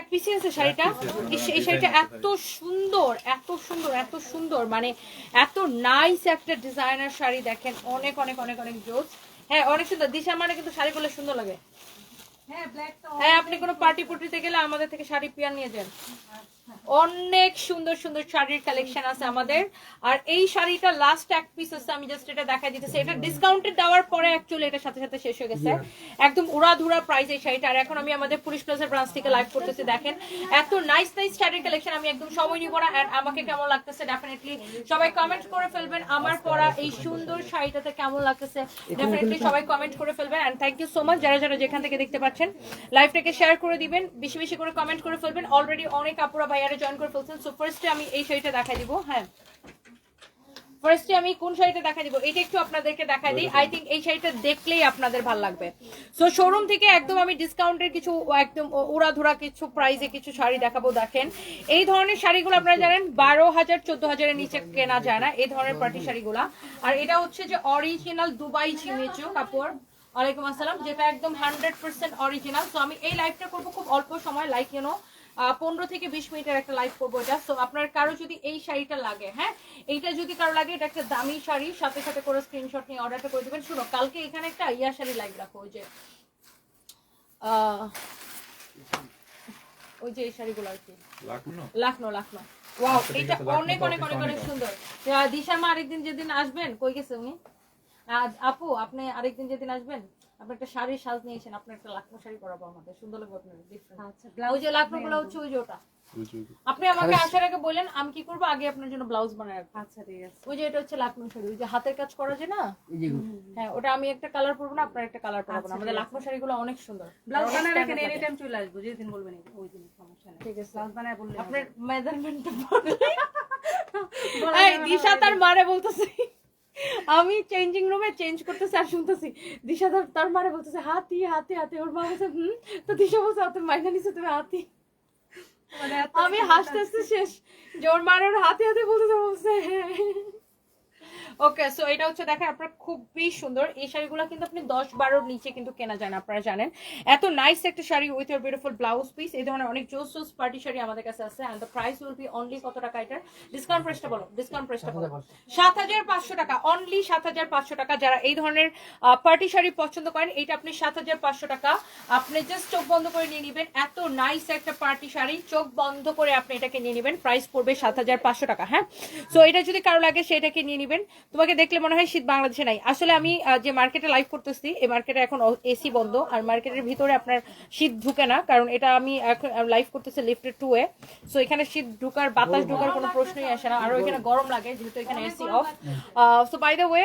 এক পিসি আছে শাড়িটা? এই শাড়িটা এত সুন্দর এত সুন্দর এত সুন্দর মানে এত নাইস একটা ডিজাইনার শাড়ি দেখেন। অনেক অনেক অনেক অনেক জোস। হ্যাঁ অনেক সুন্দর। দিশা মানে কিন্তু শাড়ি পরলে সুন্দর লাগে। হ্যাঁ আপনি কোনো পার্টি পুটিতে গেলে আমাদের থেকে শাড়ি পিয়ার নিয়ে যান। অনেক সুন্দর সুন্দর শাড়ির কালেকশন আছে আমাদের। আর এই শাড়িটা লাস্ট এক পিস আছে আমি জাস্ট এটা দিতেছি। এটা ডিসকাউন্টেড দেওয়ার পরে অ্যাকচুয়ালি এটার সাথে সাথে শেষ হয়ে গেছে। একদম উড়াধুরা প্রাইস এই শাড়িটা। আর এখন আমি আমাদের পুলিশ ব্রাঞ্চ থেকে লাইভ করতেছি দেখেন। এত নাইস নাইস শাড়ির কালেকশন আমি একদম সময় নিব না। আমাকে কেমন লাগতেছে ডেফিনেটলি সবাই কমেন্ট করে ফেলবেন। আমার পরা এই সুন্দর শাড়িটাতে কেমন লাগতেছে ডেফিনেটলি সবাই কমেন্ট করে ফেলবেন। And thank you so much যারা যারা যেখান থেকে দেখতে পাচ্ছেন। লাইভটাকে শেয়ার করে দিবেন বেশি বেশি করে কমেন্ট করে ফেলবেন। অলরেডি অনেক আপুরা ভাইয়ারা জয়েন করে ফেলছেন। সো ফার্স্টে আমি এই শাড়িটা দেখা দিব হ্যাঁ? ফার্স্টে আমি কোন শাড়িটা দেখা দিব এটা একটু আপনাদেরকে দেখা দিই। আই থিঙ্ক এই শাড়িটা দেখলেই আপনাদের ভালো লাগবে। সো শোরুম থেকে একদম আমি ডিসকাউন্টের কিছু একদম উড়াধুরা কিছু প্রাইসে কিছু শাড়ি দেখাবো দেখেন। এই ধরনের শাড়িগুলো আপনারা জানেন বারো হাজার চোদ্দ হাজারের নিচে কেনা যায় না এই ধরনের পার্টি শাড়িগুলা। আর এটা হচ্ছে যে অরিজিনাল দুবাই চিমেচু কাপড়। ওয়ালাইকুম আসসালাম যেটা একদম হান্ড্রেড পার্সেন্ট অরিজিনাল তো আমি এই লাইভটা করব খুব অল্প সময় লাইক ইউনো পনেরো থেকে বিশ মিনিটের একটা লাইভ করব এটা। তো আপনার কারও যদি এই শাড়িটা লাগে হ্যাঁ? এইটা যদি কারও লাগে এটা একটা দামি শাড়ি সাথে সাথে করে স্ক্রিনশট নিয়ে অর্ডারটা করে দেবেন। শুনো কালকে এখানে একটা ইয়া শাড়ি লাইভ রাখো ওই যে ওই যে এই শাড়িগুলো আর কি। লাখনো? লাখনো ওয়াও এটা অনেক অনেক অনেক অনেক সুন্দর। দিশা মা আরেকদিন যেদিন আসবেন কই গেছে উনি? আপু আপনি আরেকদিন যেদিন আসবেন? আপনি একটা শাড়ির সাজ নিয়ে এসেন আপনার একটা লাখনো শাড়ি করাবো আমাদের। সুন্দর লাগবে আপনার different। আচ্ছা ওই যে লাখনো গুলো হচ্ছে ওই যে ওটা। আপনি আমাকে আসার আগে বললেন আমি কি করব? আগে আপনার জন্য ব্লাউজ বানায় রাখব। আচ্ছা ঠিক আছে। ওই যে এটা হচ্ছে লাখনো শাড়ি ওই যে হাতের কাজ করা যায় না? হ্যাঁ ওটা আমি একটা কালার পরবো না আপনার একটা কালার পরবো না। আমাদের লাখনো শাড়িগুলো অনেক সুন্দর। ব্লাউজ বানায় রাখেন এনি টাইম চলে আসব যেদিন বলবেন ওই দিন সমস্যা নেই। ঠিক আছে। ব্লাউজ বানায় বললে আপনার মেজারমেন্টটা বলা এই দিশা তার মারে বলতেছে। আমি চেঞ্জিং রুমে চেঞ্জ করতেছি আর শুনতেছি দিশা ধর তার মারে বলতেছে হাতি হাতি হাতি। ওর মা বলছে হুম? তো দিশা বলছে অত মাইনা নিছে তুমি হাতি। মানে আমি হাসতে হাসতে শেষ। যে ওর মারে ওর হাতে হাতে বলতেছে বলছে ওকে সো এটা হচ্ছে দেখেন আপনার খুবই সুন্দর। এই শাড়িগুলো কিন্তু আপনি দশ বারোর নিচে কিন্তু কেনা যায় না আপনারা জানেন। এত নাইস একটা sari with year beautiful blouse piece এই ধরনের অনেক জোস জোস পার্টি শাড়ি আমাদের কাছে আছে and the price will be only কত টাকা এটার? ডিসকাউন্ট প্রাইসটা বলো ডিসকাউন্ট প্রাইসটা বলো। সাত হাজার পাঁচশো। টাকা অনলি সাত হাজার পাঁচশো টাকা। যারা এই ধরনের পার্টি শাড়ি পছন্দ করেন এইটা আপনি সাত হাজার পাঁচশো টাকা আপনি জাস্ট চোখ বন্ধ করে নিয়ে নেবেন। এত নাইস একটা পার্টি শাড়ি চোখ বন্ধ করে আপনি এটাকে নিয়ে নেবেন। প্রাইস পড়বে সাত হাজার পাঁচশো টাকা হ্যাঁ? সো এটা যদি কারও লাগে সেটাকে নিয়ে নেবেন। তোমাকে দেখলে মনে হয় শীত বাংলাদেশে নাই। আসলে আমি যে মার্কেটে লাইভ করতেছি এই মার্কেটে এখন এসি বন্ধ। আর মার্কেটের ভিতরে আপনার শীত ঢুকে না কারণ এটা আমি এখন লাইভ করতেছি লিফটেড টু এ। সো এখানে শীত ঢুকার বাতাস ঢুকার কোনো প্রশ্নই আসে না। আরও এখানে গরম লাগে যেহেতু এখানে AC off so by the way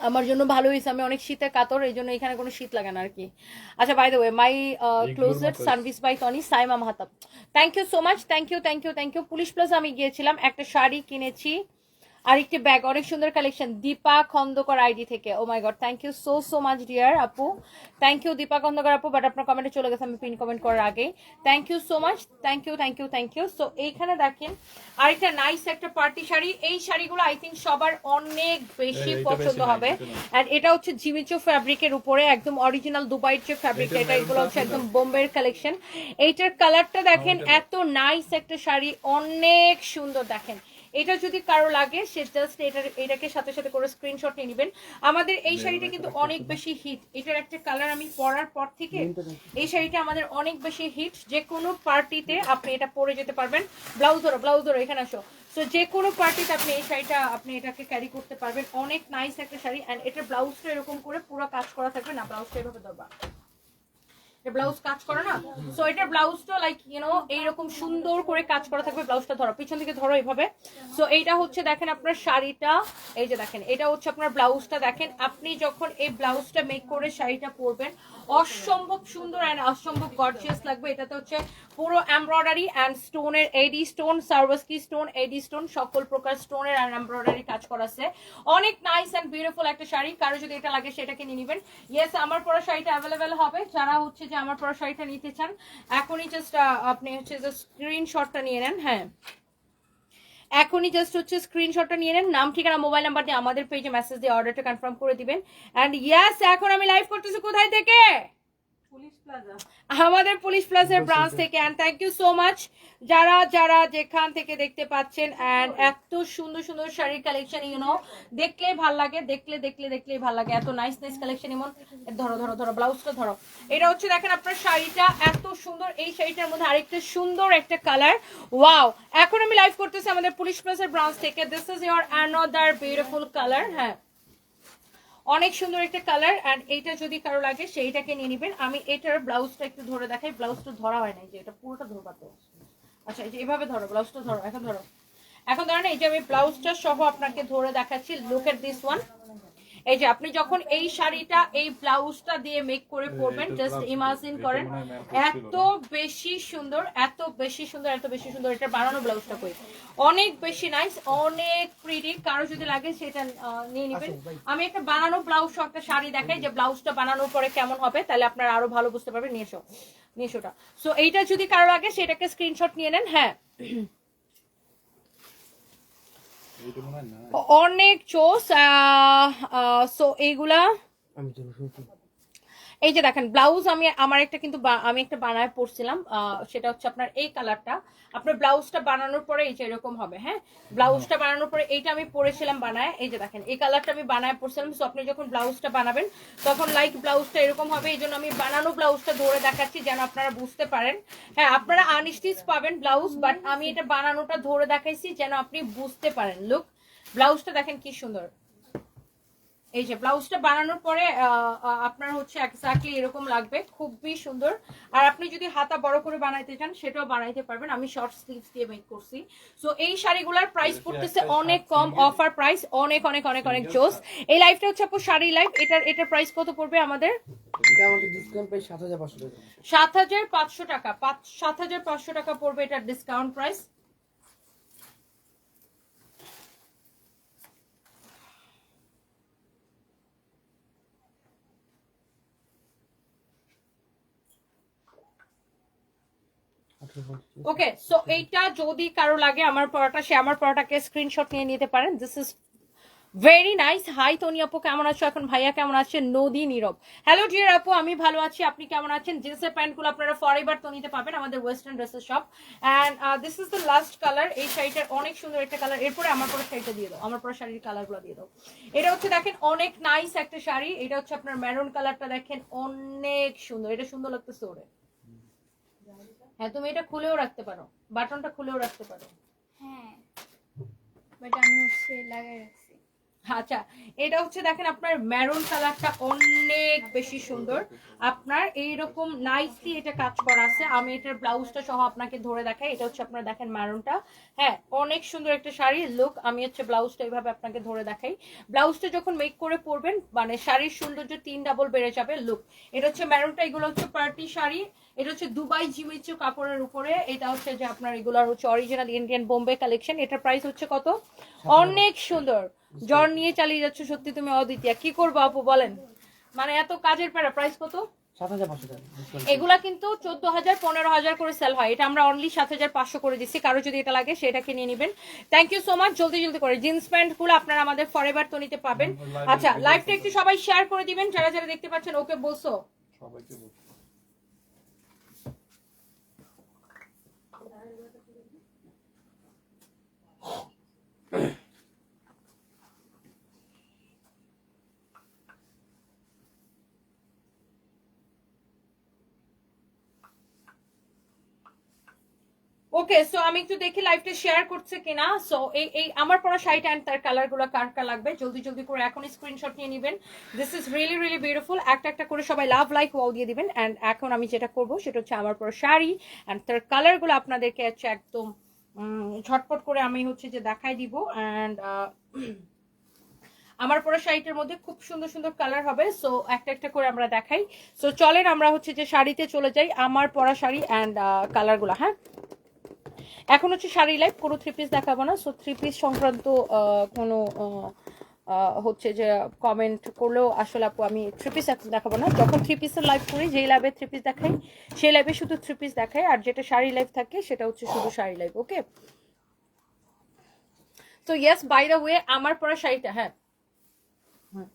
আমার জন্য ভালো হয়েছে। আমি অনেক শীতে কাতর এই জন্য এখানে কোনো শীত লাগে না আর কি আচ্ছা by the way my closet service by Toni Saima Mahtab. Thank you so much thank you thank you thank you Police Plaza আমি গিয়েছিলাম একটা শাড়ি কিনেছি। আর একটি ব্যাগ অনেক সুন্দর কালেকশন দীপা খন্দকর আইডি থেকে। ও my god thank you so so much dear আপু। Thank you Dipa Khandakar আপু বাট আপনার কমেন্টে চলে গেছে আমি পিন কমেন্ট করার আগে thank you so much thank you thank you thank you so এইখানে দেখেন আরেকটা নাইস একটা পার্টি শাড়ি। এই শাড়িগুলো আই থিঙ্ক সবার অনেক বেশি পছন্দ হবে। এন্ড এটা হচ্ছে জিমিচো ফ্যাব্রিকের উপরে একদম অরিজিনাল দুবাইয়ের যে ফ্যাব্রিক এটা এগুলো হচ্ছে একদম বোম্বের কালেকশন এইটার কালারটা দেখেন এত নাইস একটা শাড়ি অনেক সুন্দর দেখেন। এটা যদি কারও লাগে সে জাস্ট এটার এটাকে সাথে সাথে করে স্ক্রিনশট নিয়ে নেবেন। আমাদের এই শাড়িটা কিন্তু অনেক বেশি হিট এটার একটা কালার আমি পরার পর থেকে এই শাড়িটা আমাদের অনেক বেশি হিট যে কোনো পার্টিতে আপনি এটা পরে যেতে পারবেন। ব্লাউজ ধরো ব্লাউজ ধরো এখানে আসো। সো যে কোনো পার্টিতে আপনি এই শাড়িটা আপনি এটাকে ক্যারি করতে পারবেন। অনেক নাইস একটা শাড়ি। অ্যান্ড এটার ব্লাউজটা এরকম করে পুরো কাজ করা থাকবে। না ব্লাউজটা এভাবে ধরবা। ব্লাউজ কাজ করে না? সো এটার ব্লাউজটা লাইক ইউনো এইরকম সুন্দর করে কাজ করা থাকবে ব্লাউজটা ধরো। পিছন ধরো এইভাবে। সো এইটা হচ্ছে, দেখেন আপনার শাড়িটা। এই যে দেখেন, এটা হচ্ছে আপনার ব্লাউজটা দেখেন, আপনি যখন এই ব্লাউজটা মেক করে শাড়িটা পরবেন, অসম্ভব সুন্দর অ্যান্ড অসম্ভব গর্জিয়াস লাগবে। এটাতে হচ্ছে পুরো এমব্রয়ডারি অ্যান্ড স্টোনের AD stone Swarovski stone AD stone সকল প্রকার স্টোনের অ্যান্ড এমব্রয়ডারি কাজ করা আছে। অনেক নাইস অ্যান্ড বিউটিফুল একটা শাড়ি। কারও যদি এটা লাগে, সেটাকে নিয়ে নেবেন। ইয়েস আমার পরা শাড়িটা অ্যাভেলেবেল হবে। যারা হচ্ছে যে আমার পরা শাড়িটা নিতে চান, এখনই জাস্ট আপনি হচ্ছে যে স্ক্রিনশটটা নিয়ে নেন হ্যাঁ। এখনই জাস্ট হচ্ছে স্ক্রিনশটটা নিয়ে নেন, নাম, ঠিকানা মোবাইল নাম্বার দিয়ে আমাদের পেজে মেসেজ দিয়ে অর্ডারটা কনফার্ম করে দিবেন। অ্যান্ড ইয়াস এখন আমি লাইভ করতেছি কোথায় থেকে? আমাদের পুলিশ প্লাসের ব্রাঞ্চ থেকে and thank you so much যারা যারা যেখান থেকে দেখতে পাচ্ছেন অ্যান্ড এত সুন্দর সুন্দর শাড়ির কালেকশন ইউ নো দেখলে ভালো লাগে দেখলে দেখলে দেখলেই ভালো লাগে। এত নাইস নাইস কালেকশন এমন ধরো ধরো ধরো ব্লাউজটা ধরো। এটা হচ্ছে দেখেন আপনার শাড়িটা এত সুন্দর। এই শাড়িটার মধ্যে আরেকটা সুন্দর একটা কালার ওয়াও এখন আমি লাইভ করতেছি আমাদের পুলিশ প্লাসের ব্রাঞ্চ থেকে। This is your another beautiful colour হ্যাঁ। অনেক সুন্দর একটা কালার অ্যান্ড এইটা যদি কারও লাগে, সেইটাকে নিয়ে নেবেন। আমি এটার ব্লাউজটা একটু ধরে দেখাই। ব্লাউজটা ধরা হয় না যে, এটা পুরোটা ধরবার তো আচ্ছা এই যে এভাবে ধরো, ব্লাউজটা ধরো, এখন ধরো। এখন ধরো না, এই যে আমি ব্লাউজটা সহ আপনাকে ধরে দেখাচ্ছি লুক এট দিস ওয়ান এই যে আপনি যখন এই শাড়িটা এই ব্লাউজটা দিয়ে মেক করে পরবেন জাস্ট ইমাজিন করেন এত বেশি সুন্দর এত বেশি সুন্দর এত বেশি সুন্দর এটা বানানো ব্লাউজটা কই? অনেক বেশি নাইস অনেক প্রিটি কারও যদি লাগে সেটা নিয়ে নেবেন। আমি একটা বানানো ব্লাউজ একটা শাড়ি দেখাই যে ব্লাউজটা বানানোর পরে কেমন হবে তাহলে আপনারা আরও ভালো বুঝতে পারবেন নিয়ে এসো নিয়ে এসোটা সো এইটা যদি কারও লাগে সেটাকে স্ক্রিনশট নিয়ে নেন হ্যাঁ। অনেক চোস সো এইগুলা? আমি তো শুনছি। এই যে দেখেন ব্লাউজ আমি আমার একটা কিন্তু আমি একটা বানায় পড়ছিলাম আহ, সেটা হচ্ছে আপনার এই কালারটা আপনার ব্লাউজটা বানানোর পরে এই যে এরকম হবে হ্যাঁ? ব্লাউজটা বানানোর পরে এইটা আমি পরেছিলাম বানায় এই যে দেখেন এই কালারটা আমি বানায় পড়ছিলাম সো আপনি যখন ব্লাউজটা বানাবেন তখন লাইক ব্লাউজটা এরকম হবে এই জন্য আমি বানানো ব্লাউজটা ধরে দেখাচ্ছি যেন আপনারা বুঝতে পারেন। হ্যাঁ আপনারা আনস্টিচ পাবেন ব্লাউজ বাট আমি এটা বানানোটা ধরে দেখাইছি যেন আপনি বুঝতে পারেন। লুক ব্লাউজটা দেখেন কি সুন্দর। এই যে ব্লাউজটা বানানোর পরে আপনার হচ্ছে এক্স্যাক্টলি এরকম লাগবে। খুবই সুন্দর। আর আপনি যদি হাতা বড় করে বানাইতে চান সেটাও বানাইতে পারবেন। আমি শর্ট স্লিভস দিয়ে মেক করছি। সো এই শাড়িগুলোর প্রাইস পড়তেছে অনেক কম অফার প্রাইস অনেক অনেক অনেক অনেক জোস। এই লাইফটা হচ্ছে আপু শাড়ি লাইফ এটার এটার প্রাইস কত পড়বে আমাদের? এটা আমাদের ডিসকাউন্ট প্রাইস সাত হাজার পাঁচশো টাকা। সাত হাজার পাঁচশো টাকা। পড়বে এটার ডিসকাউন্ট প্রাইস ওকে সো এইটা যদি কারও লাগে আমার পড়াটা, সে আমার পড়াটাকে স্ক্রিনশট নিয়ে নিতে পারেন। This is very nice hi Toni আপু, কেমন আছো এখন? ভাইয়া কেমন আছেন? নদী নীরব। হ্যালো ডিয়ার আপু, আমি ভালো আছি। আপনি কেমন আছেন? জিন্সের প্যান্টগুলো আপনারা ফরএভার তনিতে পাবেন, আমাদের ওয়েস্টার্ন ড্রেসের shop and this is the last colour এই শাড়িটার অনেক সুন্দর একটা কালার এরপরে আমার পরে শাড়িটা দিয়ে দাও। আমার পরে শাড়ির কালারগুলো দিয়ে দাও। এটা হচ্ছে দেখেন, অনেক নাইস একটা শাড়ি। এটা হচ্ছে আপনার মেরুন কালারটা দেখেন, অনেক সুন্দর। এটা সুন্দর লাগতেছে ওরে। হ্যাঁ তুমি এটা খুলেও রাখতে পারো। বাটনটা খুলেও রাখতে পারো। হ্যাঁ। বাট আমি হচ্ছে লাগাই রাখছি। আচ্ছা এটা হচ্ছে দেখেন আপনার ম্যারুন কালারটা অনেক বেশি সুন্দর। আপনার এইরকম নাইসলি এটা কাজ করা আছে। আমি এটার ব্লাউজটা সহ আপনাকে ধরে দেখাই। এটা হচ্ছে আপনার দেখেন মেরুনটা হ্যাঁ অনেক সুন্দর একটা শাড়ি। লুক আমি হচ্ছে ব্লাউজটা এইভাবে আপনাকে ধরে দেখাই। ব্লাউজটা যখন মেক করে পরবেন মানে শাড়ির সৌন্দর্য তিন ডাবল বেড়ে যাবে লুক এটা হচ্ছে মেরুনটা এগুলো হচ্ছে পার্টি শাড়ি। এটা হচ্ছে দুবাই জিমিচু কাপড়ের উপরে। এটা হচ্ছে যে আপনার এগুলার হচ্ছে অরিজিনাল ইন্ডিয়ান বোম্বে কালেকশন এটার প্রাইস হচ্ছে কত? অনেক সুন্দর। জ্বর নিয়ে চালিয়ে যাচ্ছ সত্যি তুমি অদ্বিতীয়। কি করব আপু বলেন? মানে এত কাজের প্যারা প্রাইস কত? এগুলা কিন্তু চোদ্দ হাজার পনেরো হাজার করে সেল হয়। এটা আমরা অনলি সাত হাজার পাঁচশো করে দিচ্ছি। কারও যদি এটা লাগে সেটাকে নিয়ে নেবেন। থ্যাংক ইউ সো মাচ জলদি জলদি করে। জিন্স প্যান্টগুলো আপনারা আমাদের ফরএভার তো নিতে পাবেন আচ্ছা লাইভটা একটু সবাই শেয়ার করে দিবেন। যারা যারা দেখতে পাচ্ছেন ওকে বলছো? সবাইকে ওকে সো আমি একটু দেখি লাইভটা শেয়ার করছে কিনা। সো এই এই, আমার পরা শাড়িটা অ্যান্ড তার কালারগুলো কার কার লাগবে? জলদি জলদি করে এখন স্ক্রিনশট নিয়ে নেবেন। This is really really beautiful একটা একটা করে সবাই লাভ লাইক ওয়াও দিয়ে দিবেন। অ্যান্ড এখন আমি যেটা করব, সেটা হচ্ছে আমার পরা শাড়ি। অ্যান্ড তার কালারগুলো আপনাদেরকে হচ্ছে একদম ঝটপট করে আমি হচ্ছে যে দেখাই দিব। অ্যান্ড আমার পরা শাড়িটার মধ্যে খুব সুন্দর সুন্দর কালার হবে। সো একটা একটা করে আমরা দেখাই। সো চলেন আমরা হচ্ছে যে শাড়িতে চলে যাই আমার পরা শাড়ি অ্যান্ড কালারগুলো হ্যাঁ? এখন হচ্ছে শাড়ি লাইফ কোনো থ্রি পিস দেখাবো না। সো থ্রি পিস সংক্রান্ত কোনো হচ্ছে যে কমেন্ট করলেও আসলে আপু আমি থ্রি পিস এখন দেখাবো না। যখন থ্রি পিসের লাইভ করি, যেই লাইভে থ্রি পিস দেখাই, সেই লাইভে শুধু থ্রি পিস দেখাই। আর যেটা শাড়ি লাইভ থাকে, সেটা হচ্ছে শুধু শাড়ি লাইভ ওকে তো ইয়েস বাই দ্য ওয়ে আমার পরা শাড়িটা হ্যাঁ। হুম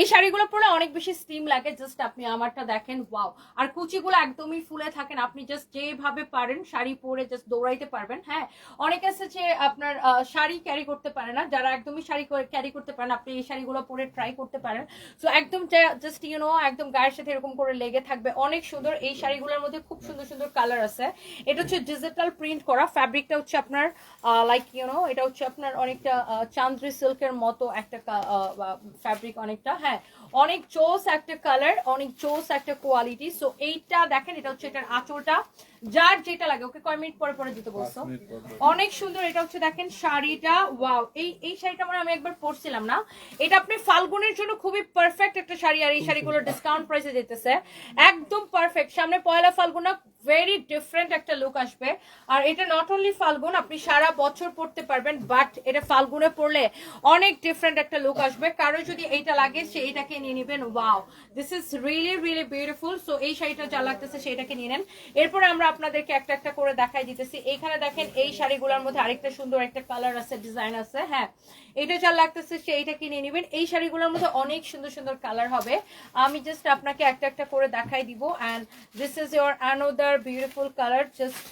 এই শাড়িগুলো পরলে অনেক বেশি স্টিম লাগে। জাস্ট আপনি আমারটা দেখেন ওয়াও আর কুচিগুলো একদমই ফুলে থাকেন আপনি জাস্ট যেভাবে পারেন শাড়ি পরে জাস্ট দৌড়াইতে পারবেন হ্যাঁ? অনেক আছে যে আপনার শাড়ি ক্যারি করতে পারে না। যারা একদমই শাড়ি ক্যারি করতে পারেন, আপনি এই শাড়িগুলো পরে ট্রাই করতে পারেন। সো একদম জাস্ট ইউ নো একদম গায়ের সাথে এরকম করে লেগে থাকবে। অনেক সুন্দর এই শাড়িগুলোর মধ্যে খুব সুন্দর সুন্দর কালার আছে। এটা হচ্ছে ডিজিটাল প্রিন্ট করা। ফ্যাব্রিকটা হচ্ছে আপনার লাইক ইউনো এটা হচ্ছে আপনার অনেকটা চান্দ্রি সিল্কের মতো একটা ফ্যাব্রিক অনেকটা হ্যাঁ? Yeah. অনেক চোস একটা কালার অনেক চোস একটা কোয়ালিটি সো এইটা দেখেন এটা হচ্ছে এটার আঁচলটা। যার যেটা লাগে ওকে কয় মিনিট পরে পরে দিতে বলছো। অনেক সুন্দর এটা হচ্ছে দেখেন শাড়িটা। ওয়াও এই এই শাড়িটা মানে আমি একবার পরছিলাম না। এটা আপনি ফাল্গুনের জন্য খুবই পারফেক্ট একটা শাড়ি আর এই শাড়িগুলো ডিসকাউন্ট প্রাইসে যেতেছে। একদম পারফেক্ট সামনে পয়লা ফাল্গুনা ভেরি ডিফারেন্ট একটা লুক আসবে। আর এটা নট অনলি ফাল্গুন আপনি সারা বছর পড়তে পারবেন বাট এটা ফাল্গুনে পড়লে অনেক ডিফারেন্ট একটা লুক আসবে। কারও যদি এইটা লাগে সে এইটাকে নিয়ে নেবেন, wow. This is really really beautiful so এই শাড়িটা যা লাগতেছে সেটাকে নিয়ে নেন। আমরা আপনাদেরকে একটা একটা করে দেখাই দিতেছি। এখানে দেখেন এই শাড়িগুলোর মধ্যে আরেকটা সুন্দর একটা কালার আছে ডিজাইন আছে হ্যাঁ। এটা যা লাগতেছে সেইটাকে নিয়ে নেবেন। এই শাড়িগুলোর মধ্যে অনেক সুন্দর সুন্দর কালার হবে। আমি জাস্ট আপনাকে একটা একটা করে দেখাই দিব। And this is your another beautiful colour just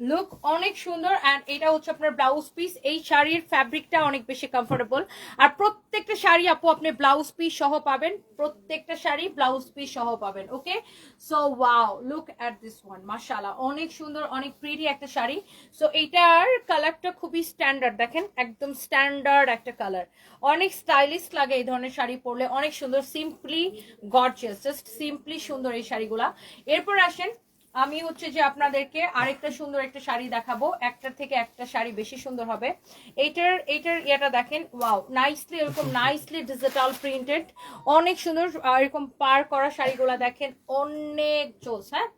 look অনেক সুন্দর অ্যান্ড এটা হচ্ছে আপনার ব্লাউজ পিস এই শাড়ির ফ্যাব্রিকটা অনেক বেশি কমফোর্টেবল আর প্রত্যেকটা শাড়ি আপু আপনি ব্লাউজ পিস সহ পাবেন। প্রত্যেকটা শাড়ি ব্লাউজ পিস সহ পাবেন okay so wow look at this one মাশাআল্লাহ। অনেক সুন্দর, অনেক প্রিটি একটা শাড়ি। সো এইটার কালারটা খুবই স্ট্যান্ডার্ড দেখেন, একদম স্ট্যান্ডার্ড একটা কালার অনেক স্টাইলিশ লাগে এই ধরনের শাড়ি পরলে। অনেক সুন্দর সিম্পলি গর্জিয়াস জাস্ট সিম্পলি সুন্দর এই শাড়িগুলা। এরপর আসেন আমি হচ্ছে যে আপনাদেরকে আরেকটা সুন্দর একটা শাড়ি দেখাবো। একটার থেকে একটা শাড়ি বেশি সুন্দর হবে। এইটার এইটার ইয়েটা দেখেন, ওয়াও নাইসলি এরকম নাইসলি ডিজিটাল প্রিন্টেড অনেক সুন্দর এরকম পার করা শাড়িগুলো দেখেন, অনেক জোস হ্যাঁ?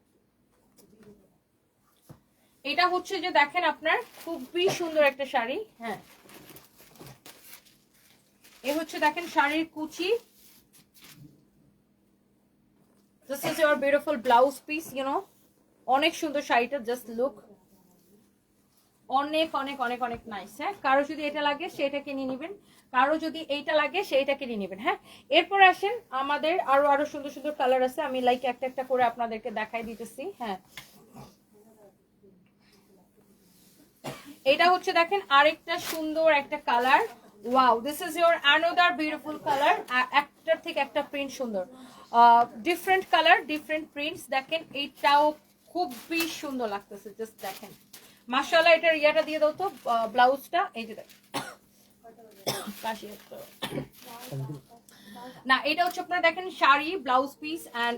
এটা হচ্ছে যে দেখেন আপনার, খুবই সুন্দর একটা শাড়ি হ্যাঁ। এ হচ্ছে দেখেন শাড়ির কুচি। This is your beautiful blouse piece no অনেক সুন্দর শাড়িটা জাস্ট লুক অনেক অনেক অনেক অনেক নাইস হ্যাঁ? কারও যদি এটা লাগে সেটাকে কিনে নেবেন। কারও যদি এইটা লাগে সেইটাকে কিনে নেবেন হ্যাঁ? এরপর আসেন, আমাদের আরও আরও সুন্দর সুন্দর কালার আছে। আমি লাইক একটা একটা করে আপনাদেরকে দেখাই দিতেছি হ্যাঁ? এটা হচ্ছে দেখেন আরেকটা সুন্দর একটা colour wow this is your another beautiful colour একটার থেকে একটা প্রিন্ট সুন্দর। ডিফারেন্ট কালার ডিফারেন্ট প্রিন্টস দেখেন, এইটাও খুবই সুন্দর লাগতেছে জাস্ট দেখেন। মাসাল্লাহ এটার ইয়াটা দিয়ে দাও তো ব্লাউজটা, এই যে দেখেন। কাশি। না এটা হচ্ছে আপনারা দেখেন শাড়ি ব্লাউজ পিস অ্যান্ড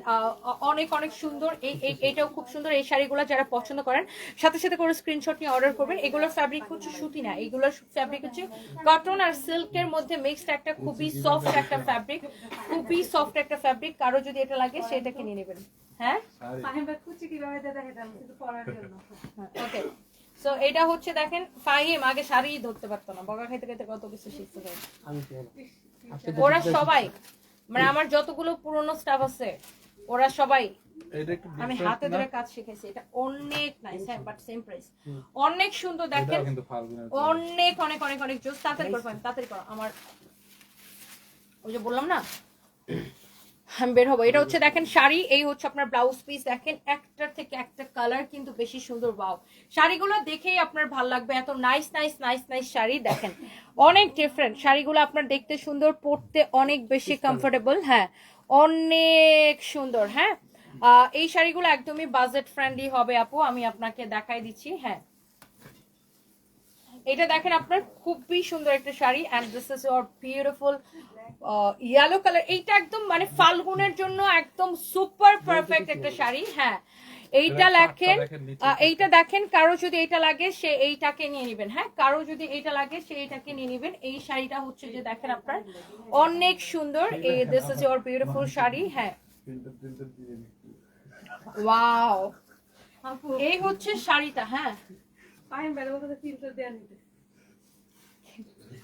অনেক অনেক সুন্দর। এই এটাও খুব সুন্দর। এই শাড়িগুলো যারা পছন্দ করেন সাথে সাথে করে স্ক্রিনশট নিয়ে অর্ডার করবেন। এগুলোর ফ্যাব্রিক হচ্ছে সুতি না এগুলোর ফ্যাব্রিক হচ্ছে কটন আর সিল্কের মধ্যে মিক্সড একটা খুবই সফট একটা ফ্যাব্রিক খুবই সফট একটা ফ্যাব্রিক কারও যদি এটা লাগে সেটাকে নিয়ে নেবেন। হ্যাঁ? কীভাবে পরার জন্য। ওকে সো এটা হচ্ছে দেখেন ফাহিম আগে শাড়ি ধরতে পারতো না। বগা খাইতে খাইতে কত কিছু শিখতে পারে ওরা সবাই মানে আমার যতগুলো পুরনো স্টাফ আছে ওরা সবাই আমি হাতে ধরে কাজ শিখেছি। এটা অনেক নাইস হ্যাঁ বাট সেম প্রাইস অনেক সুন্দর দেখেন অনেক অনেক অনেক অনেক। জোস তাড়াতাড়ি করবেন তাড়াতাড়ি করো। আমার ওই যে বললাম না? বের হব। এটা হচ্ছে দেখেন শাড়ি এই হচ্ছে আপনার ব্লাউজ পিস দেখেন একটার থেকে একটা কালার কিন্তু বেশি সুন্দর বাও শাড়িগুলো দেখেই আপনার ভালো লাগবে এত nice nice nice nice sari. দেখেন অনেক ডিফারেন্ট শাড়িগুলো আপনার দেখতে সুন্দর পরতে অনেক বেশি কমফোর্টেবল হ্যাঁ অনেক সুন্দর হ্যাঁ। এই শাড়িগুলো একদমই বাজেট ফ্রেন্ডলি হবে আপু আমি আপনাকে দেখাই দিচ্ছি হ্যাঁ। এটা দেখেন আপনার খুবই সুন্দর একটা sari and this is your beautiful yellow colour এইটা একদম মানে ফাল্গুনের জন্য একদম সুপার পারফেক্ট একটা শাড়ি হ্যাঁ। এইটা। আহ, এইটা দেখেন কারও যদি এইটা লাগে সে এইটাকে নিয়ে নেবেন হ্যাঁ। কারও যদি এইটা লাগে সে এইটাকে নিয়ে নেবেন। এই শাড়িটা হচ্ছে যে দেখেন আপনার অনেক সুন্দর। এই this is your beautiful sari হ্যাঁ। ওয়াও এই হচ্ছে শাড়িটা হ্যাঁ। ফাহিম ভাই বলতে ফিল্টার দেয়া নিতে।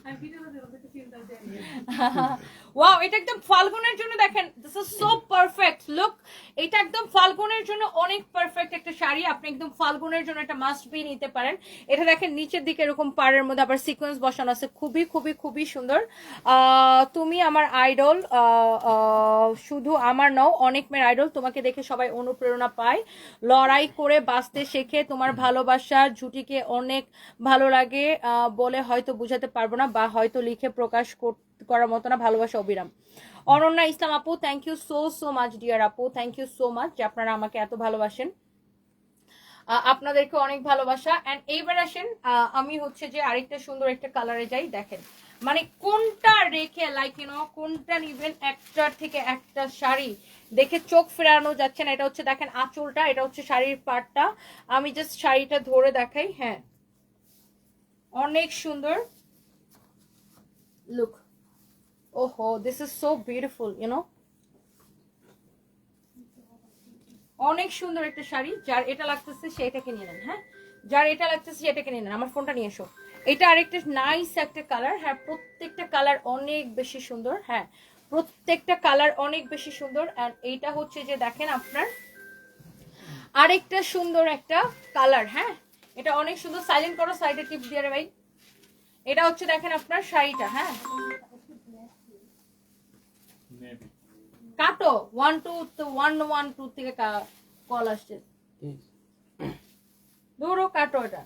আমি ভিডিও বলতে ফিল্টার দেয়া নিতে। ওয়াও এটা একদম ফাল্গুনের জন্য দেখেন this is so perfect look এটা একদম ফাল্গুনের জন্য অনেক পারফেক্ট একটা শাড়ি। আপনি একদম ফাল্গুনের জন্য একটা মাস্ট বি নিতে পারেন। এটা দেখেন, নিচের দিকে এরকম পাড়ের মধ্যে আবার সিকোয়েন্স বসানো আছে। খুবই খুবই খুবই সুন্দর। তুমি আমার আইডল শুধু আমার নও, অনেক মেয়ের আইডল তোমাকে দেখে সবাই অনুপ্রেরণা পায়। লড়াই করে বাঁচতে শেখে। তোমার ভালোবাসা ঝুটিকে অনেক ভালো লাগে। বলে হয়তো বুঝাতে পারব না বা হয়তো লিখে প্রকাশ কর- করার মতো না, ভালোবাসা অবিরাম। অনন্যা ইসলাম আপু thank you so so much dear আপু থ্যাংক ইউ সো মাচ যে আপনারা আমাকে এত ভালোবাসেন। আপনাদেরকে অনেক ভালোবাসা। এন্ড এইবার আসেন আমি হচ্ছে যে আরেকটা সুন্দর একটা কালারে যাই, দেখেন। মানে কোনটা রেখে লাইক ইউনো কোনটা নিবেন একটার থেকে একটা শাড়ি? দেখে চোখ ফেরানো যাচ্ছে না, এটা হচ্ছে দেখেন আঁচলটা, এটা হচ্ছে শাড়ির পাটটা। আমি জাস্ট শাড়িটা ধরে দেখাই হ্যাঁ। অনেক সুন্দর লুক ওহো this is so beautiful you know অনেক সুন্দর একটা শাড়ি, যার এটা লাগতেছে সেটাকে নিয়ে নেন হ্যাঁ? যার এটা লাগতেছে সেটাকে নিয়ে নেন, আমার ফোনটা নিয়ে এসো। এটা আরেকটা নাইস একটা কালার হ্যাঁ প্রত্যেকটা কালার অনেক বেশি সুন্দর হ্যাঁ। প্রত্যেকটা কালার অনেক বেশি সুন্দর অ্যান্ড এইটা হচ্ছে যে দেখেন আপনার আরেকটা সুন্দর একটা কালার হ্যাঁ? এটা অনেক সুন্দর সাইলেন্ট করো সাইডে টিপ দিয়ে ভাই। এটা হচ্ছে দেখেন আপনার শাড়িটা হ্যাঁ নেভি কাটো one two one one two থেকে কল আসছে। ধরো কাটো এটা।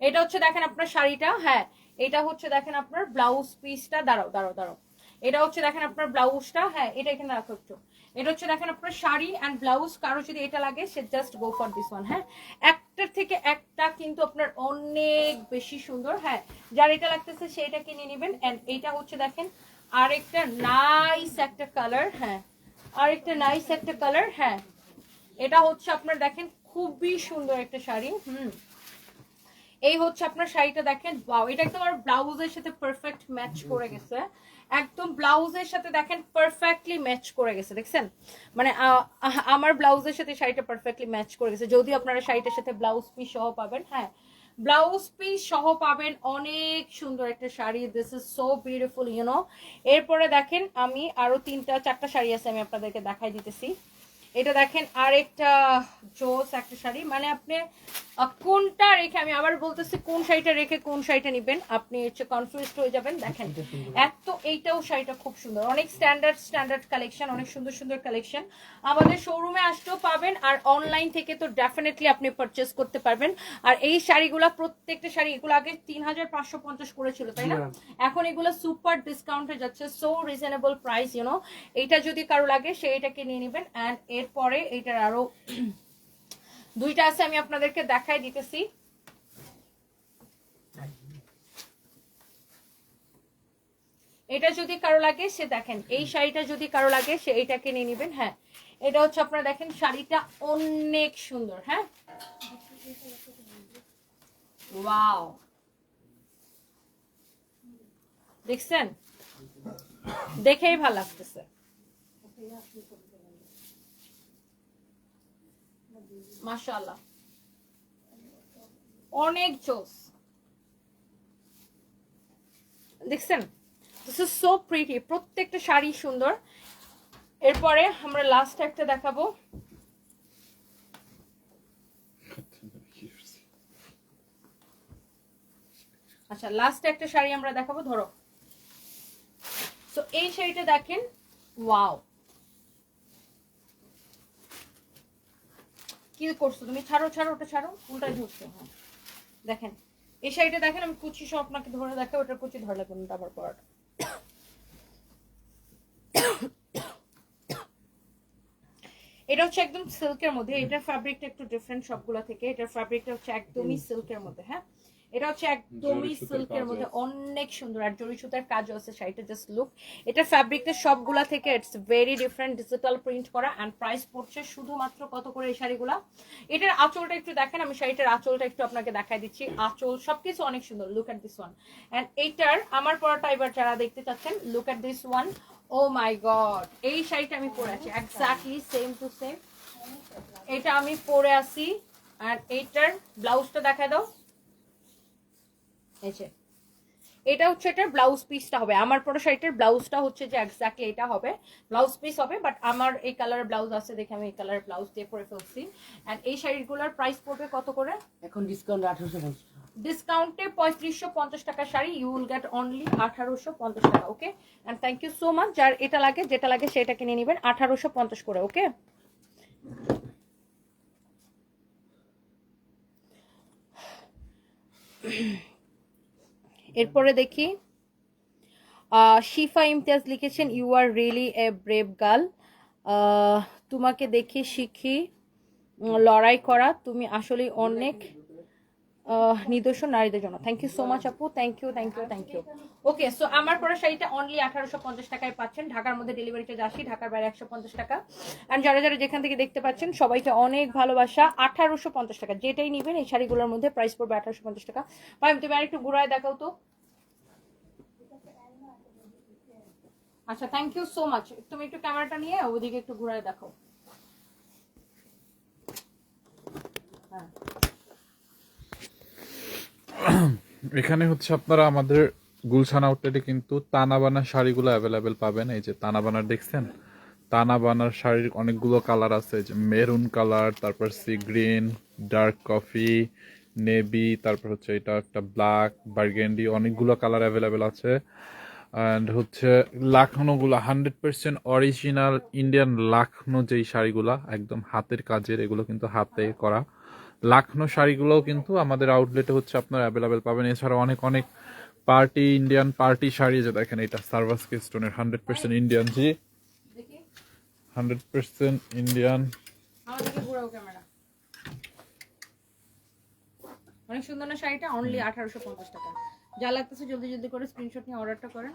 এটা হচ্ছে দেখেন আপনার শাড়িটা হ্যাঁ এটা হচ্ছে দেখেন আপনার ব্লাউজ পিসটা দাঁড়াও দাঁড়াও দাঁড়াও। এটা হচ্ছে দেখেন আপনার ব্লাউজটা হ্যাঁ এটা এখানে রাখো একটু। এটা হচ্ছে দেখেন আপনার শাড়ি অ্যান্ড ব্লাউজ কারও যদি এটা লাগে সে just go for this one হ্যাঁ। একটার থেকে একটা কিন্তু আপনার অনেক বেশি সুন্দর হ্যাঁ। যার এটা লাগতেছে সেটা কিনে নেবেন। অ্যান্ড এইটা হচ্ছে দেখেন আরেকটা নাইস একটা কালার হ্যাঁ। আরেকটা নাইস একটা কালার হ্যাঁ। এটা হচ্ছে আপনার দেখেন, খুবই সুন্দর একটা শাড়ি, হুম। এই হচ্ছে আপনার শাড়িটা দেখেন ওয়াও এটা একদম আমার ব্লাউজের সাথে পারফেক্ট ম্যাচ করে গেছে। একদম ব্লাউজের সাথে দেখেন পারফেক্টলি ম্যাচ করে গেছে, দেখছেন? মানে আমার ব্লাউজের সাথে শাড়িটা পারফেক্টলি ম্যাচ করে গেছে। যদিও আপনারা শাড়িটার সাথে ব্লাউজ পিস সহ পাবেন হ্যাঁ। ব্লাউজ পিস সহ পাবেন অনেক সুন্দর একটা sari. This is so beautiful you know এরপরে দেখেন আমি আরও তিনটা, চারটা শাড়ি আছে আমি আপনাদেরকে দেখাই দিতেছি। এটা দেখেন আরেকটা জোস একটা শাড়ি। মানে আপনি কোনটা রেখে আমি আবার বলতেছি কোন শাড়িটা রেখে কোন শাড়িটা নেবেন আপনি হচ্ছে কনফিউজ হয়ে যাবেন। দেখেন এত এইটাও শাড়িটা খুব সুন্দর। অনেক স্ট্যান্ডার্ড স্ট্যান্ডার্ড কালেকশন অনেক সুন্দর সুন্দর কালেকশন আমাদের শোরুমে আসতেও পাবেন আর অনলাইন থেকে তো ডেফিনেটলি আপনি পারচেস করতে পারবেন। আর এই শাড়িগুলো প্রত্যেকটা শাড়ি এগুলো আগে তিন হাজার পাঁচশো পঞ্চাশ করেছিল তাই না? এখন এগুলো সুপার ডিসকাউন্টে যাচ্ছে সো রিজনেবল প্রাইস ইউনো এটা যদি কারও লাগে সেইটাকে নিয়ে নেবেন অ্যান্ড এরপরে এইটার আরও দুইটা আছে, আমি আপনাদেরকে দেখাই দিতেছি। এটা যদি কারও লাগে, সে দেখেন, এই শাড়িটা যদি কারও লাগে, সে এইটাকে নিয়ে নেবেন হ্যাঁ। এটা হচ্ছে আপনারা দেখেন, শাড়িটা অনেক সুন্দর হ্যাঁ। ওয়াও। দেখছেন? দেখেই ভালো লাগতেছে। মাশাআল্লাহ। অনেক জোস। দেখছেন? দিস ইজ সো প্রিটি প্রত্যেকটা শাড়ি সুন্দর। এরপরে আমরা লাস্ট একটা দেখাবো। আচ্ছা লাস্ট একটা শাড়ি আমরা দেখাবো, ধরো। তো এই শাড়িটা দেখেন। ওয়াও কি করছ তুমি? ছাড়ো ছাড়ো ওটা ছাড়ো। উল্টাই ধরছো হ্যাঁ। দেখেন এই শাড়িটা দেখেন আমি কুচি সব আপনাকে ধরে দেখে ওটার কুচি ধরে লাগবে না আবার পরাটা এটা হচ্ছে একদম সিল্কের মধ্যে এটার ফ্যাব্রিকটা একটু ডিফারেন্ট সবগুলো থেকে এটার ফ্যাব্রিকটা হচ্ছে একদমই সিল্কের মধ্যে হ্যাঁ। এটা হচ্ছে একদমই সিল্কের মধ্যে অনেক সুন্দর আর জরি সুতার কাজও আছে শাড়িটা জাস্ট লুক এটা ফ্যাব্রিকটা সবগুলা থেকে it's very different digital print করা অ্যান্ড প্রাইস পড়ছে শুধুমাত্র কত করে এই শাড়িগুলা? এটার আঁচলটা একটু দেখেন আমি শাড়িটার আঁচলটা একটু আপনাকে দেখাই দিচ্ছি। আঁচল সবকিছু অনেক সুন্দর look at this one and এইটার আমার পরাটা এবার যারা দেখতে চাচ্ছেন look at this one oh my god এই শাড়িটা আমি পরে আছি এক্স্যাক্টলি সেম টু সেম এটা আমি পরে আছি আর এইটার ব্লাউজটা দেখা দাও। এই যে। এটা হচ্ছে এটার ব্লাউজ পিসটা হবে। আমার পরে শাড়িটার ব্লাউজটা হচ্ছে যে এক্স্যাক্টলি এটা হবে। ব্লাউজ পিস হবে বাট আমার এই কালারের ব্লাউজ আছে দেখে আমি এই কালারের ব্লাউজ দিয়ে পরে ফেলছি। অ্যান্ড এই শাড়িগুলোর প্রাইস পড়বে কত করে? এখন ডিসকাউন্ট আঠারোশো পঞ্চাশ ডিসকাউন্টে পঁয়ত্রিশশো পঞ্চাশ টাকা sari you will get only আঠারোশো পঞ্চাশ টাকা okay and thank you so much যার এটা লাগে যেটা লাগে সেটা কিনে নেবেন আঠারোশো পঞ্চাশ করে ওকে এরপরে দেখি। শিফা ইমতিয়াজ লিখেছেন you are really a brave girl তোমাকে দেখে শিখি লড়াই করা। তুমি আসলে অনেক নিদর্শন নারীদের জন্য। থ্যাংক ইউ সো মাচ আপু। Thank you thank you thank you okay so আমার পরা শাড়িটা অনলি আঠারোশো পঞ্চাশ টাকায় পাচ্ছেন। ঢাকার মধ্যে ডেলিভারি চার্জ আসি, ঢাকার বাইরে একশো পঞ্চাশ টাকা। অ্যান্ড যারা যারা যেখান থেকে দেখতে পাচ্ছেন, সবাইকে অনেক ভালোবাসা। আঠারোশো পঞ্চাশ টাকা, যেটাই নেবেন, এই শাড়িগুলোর মধ্যে প্রাইস পড়বে আঠারোশো পঞ্চাশ টাকা। ভাই তুমি আরেকটু ঘুরায় দেখাও তো। আচ্ছা থ্যাংক ইউ সো মাচ তুমি একটু ক্যামেরাটা নিয়ে ওদিকে একটু ঘুরায় দেখাও। হ্যাঁ। এখানে হচ্ছে আপনারা আমাদের গুলশান আউটলেটে কিন্তু তানাবানা শাড়িগুলো অ্যাভেলেবেল পাবেন। এই যে তানাবানার দেখছেন? তানাবানার শাড়ির অনেকগুলো কালার আছে যে মেরুন কালার তারপর sea green dark coffee navy তারপর হচ্ছে এটা একটা ব্ল্যাক বার্গেন্ডি অনেকগুলো কালার অ্যাভেলেবেল আছে। অ্যান্ড হচ্ছে লাখনোগুলো hundred percent original Indian Lucknow যেই শাড়িগুলো, একদম হাতের কাজের, এগুলো কিন্তু হাতে করা। লাখনো শাড়িগুলোও কিন্তু আমাদের আউটলেটে হচ্ছে আপনারা অ্যাভেলেবেল পাবেন। এছাড়া অনেক অনেক পার্টি ইন্ডিয়ান পার্টি শাড়ি যে দেখেন এটা সার্ভাস স্টোনের হান্ড্রেড পার্সেন্ট ইন্ডিয়ান জি। হান্ড্রেড পার্সেন্ট ইন্ডিয়ান অনেক সুন্দর না শাড়িটা? অনলি আঠারোশো পঞ্চাশ টাকা। যা লাগতেছে জলদি জলদি করে স্ক্রিনশট নিয়ে অর্ডারটা করেন।